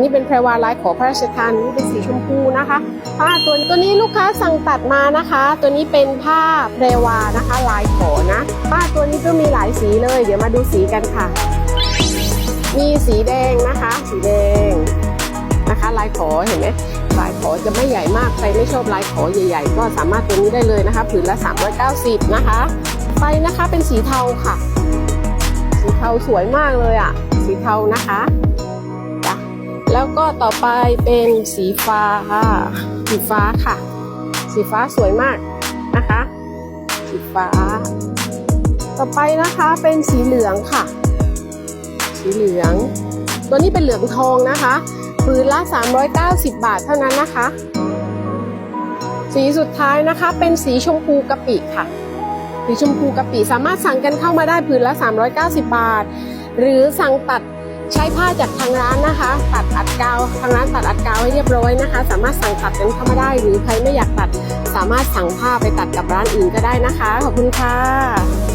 นี่เป็นแพรวาลายขอพระราชทานนี่เป็นสีชมพูนะคะผ้าตัวตัวนี้ลูกค้าสั่งตัดมานะคะ ตัวนี้เป็นผ้าแพรวานะคะ ลายขอนะผ้าตัวนี้ก็มีหลายสีเลย เดี๋ยวมาดูสีกันค่ะ มีสีแดงนะคะ สีแดงนะคะ ลายขอเห็นไหมลายขอจะไม่ใหญ่มากใครไม่ชอบลายขอใหญ่ ๆ ก็สามารถตัวนี้ได้เลยนะคะผืนละ 390 นะคะ ไปนะคะเป็นสีเทาค่ะ สีเทาสวยมากเลยอะ สีเทานะคะ แล้วก็ต่อไปเป็นสีฟ้า สีฟ้าค่ะ สีฟ้าสวยมากนะคะ สีฟ้า ต่อไปนะคะเป็นสีเหลืองค่ะ สีเหลือง ตัวนี้เป็นเหลืองทองนะคะผืนละ 390 บาทเท่านั้นนะคะ สีสุดท้ายนะคะเป็นสีชมพูกะปิค่ะ สีชมพูกะปิสามารถสั่งกันเข้ามาได้ผืนละ 390 บาท หรือสั่งตัด ใช้ผ้าจากทางร้านนะคะ ตัดอัดกาวทางร้านตัดอัดกาวให้เรียบร้อยนะคะ สามารถสั่งตัดกันเข้ามาได้ หรือใครไม่อยากตัด สามารถสั่งผ้าไปตัดกับร้านอื่นก็ได้นะคะ ขอบคุณค่ะ